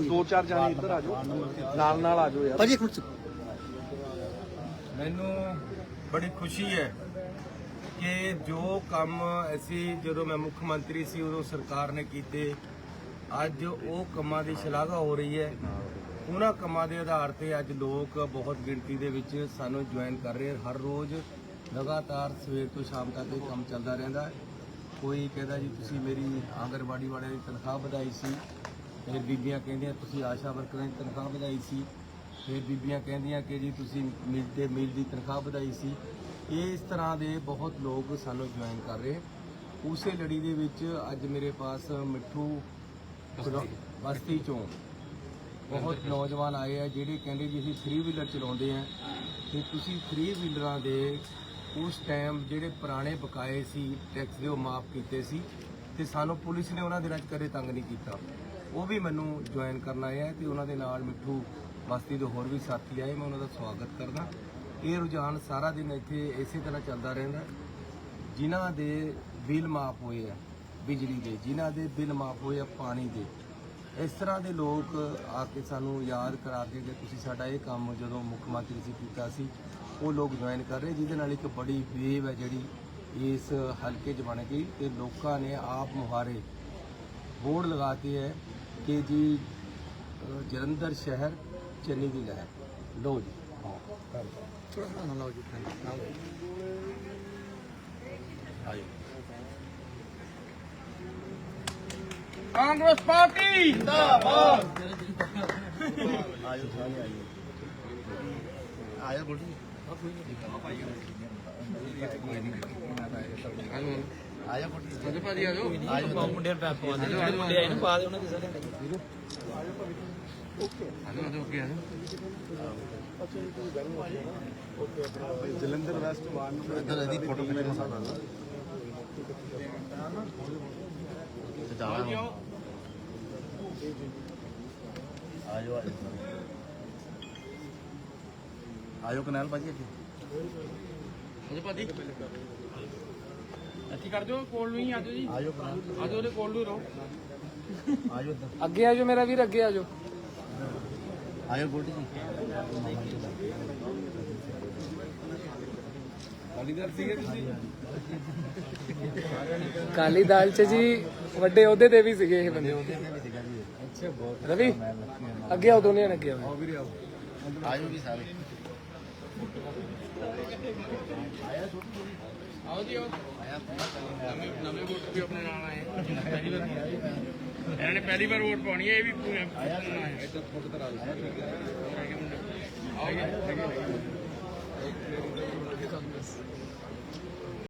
ਦੋ ਚਾਰ ਜਾਣੇ ਇੱਧਰ ਆ ਜਾਓ ਨਾਲ ਨਾਲ ਆ ਜਾਓ ਯਾਰ ਭਾਜੀ, ਇੱਕ ਮਿੰਟ ਮੈਨੂੰ ਬੜੀ ਖੁਸ਼ੀ ਹੈ ਕਿ ਜੋ ਕੰਮ ਅਸੀਂ ਜਦੋਂ ਮੈਂ ਮੁੱਖ ਮੰਤਰੀ ਸੀ, ਉਦੋਂ ਸਰਕਾਰ ਨੇ ਕੀਤੇ, ਅੱਜ ਉਹ ਕੰਮਾਂ ਦੀ ਸ਼ਲਾਘਾ ਹੋ ਰਹੀ ਹੈ। ਉਹਨਾਂ ਕੰਮਾਂ ਦੇ ਆਧਾਰ ਤੇ ਅੱਜ ਲੋਕ ਬਹੁਤ ਗਿਣਤੀ ਦੇ ਵਿੱਚ ਸਾਨੂੰ ਜੁਆਇਨ ਕਰ ਰਹੇ ਹਰ ਰੋਜ਼ ਲਗਾਤਾਰ ਸਵੇਰ ਤੋਂ ਸ਼ਾਮ ਤੱਕ ਇਹ ਕੰਮ ਚੱਲਦਾ ਰਹਿੰਦਾ ਹੈ। ਕੋਈ ਕਹਿੰਦਾ ਜੀ, ਤੁਸੀਂ ਮੇਰੀ ਆਂਗਣਵਾੜੀ ਵਾਲਿਆਂ ਦੀ ਤਨਖਾਹ ਵਧਾਈ ਸੀ। ਫਿਰ ਬੀਬੀਆਂ ਕਹਿੰਦੀਆਂ, ਤੁਸੀਂ ਆਸ਼ਾ ਵਰਕਰਾਂ ਦੀ ਤਨਖਾਹ ਵਧਾਈ ਸੀ। ਫਿਰ ਬੀਬੀਆਂ ਕਹਿੰਦੀਆਂ ਕਿ ਜੀ, ਤੁਸੀਂ ਮਿਲ ਤੇ ਮੀਲ ਦੀ ਤਨਖਾਹ ਵਧਾਈ ਸੀ। ਇਸ ਤਰ੍ਹਾਂ ਦੇ ਬਹੁਤ ਲੋਕ ਸਾਨੂੰ ਜੁਆਇਨ ਕਰ ਰਹੇ। ਉਸੇ ਲੜੀ ਦੇ ਵਿੱਚ ਅੱਜ ਮੇਰੇ ਪਾਸ ਮਿੱਠੂ ਬਸਤੀ ਚੋਂ ਬਹੁਤ ਨੌਜਵਾਨ ਆਏ ਆ, ਜਿਹੜੇ ਕਹਿੰਦੇ ਜੀ, ਅਸੀਂ 3 ਵੀਲਰ ਚਲਾਉਂਦੇ ਆ। ਤੇ ਤੁਸੀਂ 3 ਵੀਲਰਾਂ ਦੇ ਉਸ ਟਾਈਮ ਜਿਹੜੇ ਪੁਰਾਣੇ ਬਕਾਏ ਸੀ ਟੈਕਸ ਦੇ ਉਹ ਮਾਫ ਕੀਤੇ ਸੀ ਤੇ ਸਾਨੂੰ ਪੁਲਿਸ ਨੇ ਉਹਨਾਂ ਦਿਨਾਂ 'ਚ ਕਦੇ ਤੰਗ ਨਹੀਂ ਕੀਤਾ। ਉਹ ਵੀ ਮੈਨੂੰ ਜੁਆਇਨ ਕਰਨ ਆਏ ਆ ਤੇ ਉਹਨਾਂ ਦੇ ਨਾਲ ਮਿੱਠੂ ਬਸਤੀ ਦੇ ਹੋਰ ਵੀ ਸਾਥੀ ਆਏ, ਮੈਂ ਉਹਨਾਂ ਦਾ ਸਵਾਗਤ ਕਰਦਾ। ਇਹ ਰੁਝਾਨ ਸਾਰਾ ਦਿਨ ਇੱਥੇ ਇਸੇ ਤਰ੍ਹਾਂ ਚੱਲਦਾ ਰਹਿੰਦਾ। ਜਿਨ੍ਹਾਂ ਦੇ ਬਿੱਲ ਮਾਫ ਹੋਏ ਆ, ਬਿਜਲੀ ਦੇ, ਜਿਨ੍ਹਾਂ ਦੇ ਬਿੱਲ ਮਾਫ ਹੋਏ ਆ, ਪਾਣੀ ਦੇ। ਇਸ ਤਰ੍ਹਾਂ ਦੇ ਲੋਕ ਆ ਕੇ ਸਾਨੂੰ ਯਾਦ ਕਰਾ ਕੇ ਕਿ ਤੁਸੀਂ ਸਾਡਾ ਇਹ ਕੰਮ ਜਦੋਂ ਮੁੱਖ ਮੰਤਰੀ ਸੀ ਕੀਤਾ ਸੀ ਉਹ ਲੋਕ ਜੁਆਇਨ ਕਰ ਰਹੇ ਜਿਹਦੇ ਨਾਲ ਇੱਕ ਬੜੀ ਵੇਵ ਹੈ ਜਿਹੜੀ ਇਸ ਹਲਕੇ 'ਚ ਬਣ ਗਈ ਤੇ ਲੋਕਾਂ ਨੇ ਆਪ ਮੁਹਾਰੇ ਬੋਰਡ ਲਗਾਤੇ ਹੈ ਕਿ ਜੀ ਜਲੰਧਰ ਸ਼ਹਿਰ ਚੰਨੀ ਦੀ ਲਹਿਰ। ਲੋ ਜੀ ਲਾਓ ਜੀ ਕਾਂਗਰਸ ਪਾਰਟੀ ਆਇਆ ਗੋਲਡੀ ਆਇਆ ਗੋਲਡੀ ਅਜੇ ਭਾਜੀ ਆ ਜਾਓ ਆਇਆ ਮੁੰਡਿਆਂ ਨੂੰ ਪੈਪ ਪਵਾ ਦੇ ਜਿਹੜੇ ਮੁੰਡੇ ਆਏ ਨੂੰ ਪਾ ਦੇ ਉਹਨਾਂ ਦੇ ਸਾਰੇ ਜਲੰਧਰ ਵੈਸਟ ਵਾਰਨ ਇੱਧਰ ਇਹਦੀ ਫੋਟੋ ਖਿੱਚਣਾ ਸਾਡਾ ਤੇ ਜਾਣਾ ਆਇਓ ਆਇਓ ਆਇਓ ਕਨਾਲ ਭਾਜੀ ਅੱਗੇ। ਅਜੇ ਭਾਜੀ। ਇੱਥੇ ਕਰ ਦਿਓ ਕੋਲ ਨੂੰ ਹੀ ਆ ਜਾਓ ਜੀ। ਆਇਓ ਕਨਾਲ। ਆ ਜਾਓ ਉਹਦੇ ਕੋਲ ਨੂੰ ਹੀ ਰਹੋ। ਆਇਓ ਇੱਧਰ। ਅੱਗੇ ਆ ਜਾਓ ਮੇਰਾ ਵੀਰ ਅੱਗੇ ਆ ਜਾਓ। ਆਇਓ ਗੋਲਡੀ ਜੀ। ਕਾਲੀਦਾਰ ਸੀਗੇ ਤੁਸੀਂ? ਕਾਲੀ ਦਾਲ ਚ ਜੀ ਵੱਡੇ ਅਹੁਦੇ ਤੇ ਵੀ ਸੀਗੇ ਇਹ ਬੰਦੇ। ਅੱਛਾ ਬਹੁਤ ਰਵੀ ਅੱਗੇ ਆਓ ਦੋਨੇ ਜਣੇ ਅੱਗੇ ਆਓ। ਆਓ ਵੀਰੇ ਆਓ। ਆਇਓ ਵੀ ਸਾਰੇ। ਆਓ ਜੀ, ਆਓ। ਨਵੇਂ ਨਵੇਂ ਵੋਟਰ ਵੀ ਆਪਣੇ ਨਾਲ ਆਏ ਜਿਹਨਾਂ ਪਹਿਲੀ ਵਾਰ ਪਾਉਣਾ ਇਹਨਾਂ ਨੇ ਪਹਿਲੀ ਵਾਰ ਵੋਟ ਪਾਉਣੀ ਹੈ ਇਹ ਵੀ ਆਇਆ ਇੱਥੇ ਫੋਟੋ ਕਰਾ ਲਓ ਆਓ ਜੀ